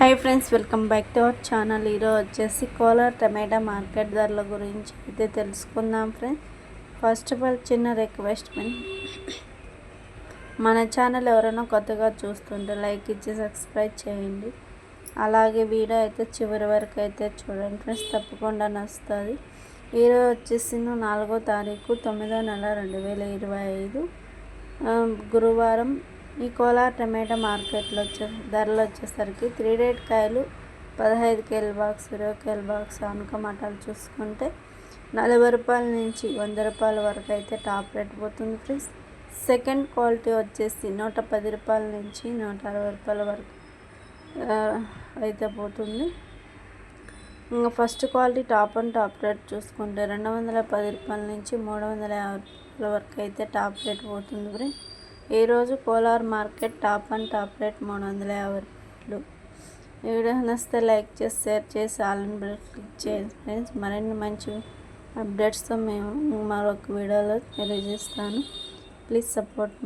Hi friends welcome back to our channel ఈరోజు వచ్చేసి కోలార్ టమాటా market ధరల గురించి అయితే తెలుసుకుందాం ఫ్రెండ్స్ ఫస్ట్ ఆఫ్ ఆల్ చిన్న రిక్వెస్ట్మెంట్ మన ఛానల్ ఎవరైనా కొత్తగా చూస్తుంటే లైక్ ఇచ్చి సబ్స్క్రైబ్ చేయండి. అలాగే వీడియో అయితే చివరి వరకు అయితే చూడండి ఫ్రెండ్స్ తప్పకుండా నచ్చుతుంది. ఈరోజు వచ్చేసి నాలుగో తారీఖు తొమ్మిదో నెల రెండు వేల ఇరవై ఐదు. గురువారం ఈ కోలార్ టమాటా మార్కెట్లో వచ్చే ధరలు వచ్చేసరికి త్రీ రేట్ కాయలు పదహైదు కేల్ బాక్స్ ఇరవై కేల్ బాక్స్ అనుక మటాలు చూసుకుంటే నలభై రూపాయల నుంచి వంద రూపాయల వరకు అయితే టాప్ రేట్ పోతుంది ఫ్రెండ్స్. సెకండ్ క్వాలిటీ వచ్చేసి నూట పది రూపాయల నుంచి నూట అరవై రూపాయల వరకు అయితే పోతుంది. ఇంకా first quality top and top rate చూసుకుంటే రెండు వందల పది రూపాయల నుంచి మూడు వందల యాభై రూపాయల వరకు అయితే టాప్ రేట్ పోతుంది ఫ్రెండ్స్. ఈరోజు Kolar market top and top rate మూడు వందల యాభై రూపాయలు. ఈ వీడియో నచ్చితే లైక్ చేసి షేర్ చేసి ఆల్ బెల్ క్లిక్ చేయండి ఫ్రెండ్స్. మరిన్ని మంచి అప్డేట్స్తో మేము మరొక వీడియోలో తెలియజేస్తాను. Please support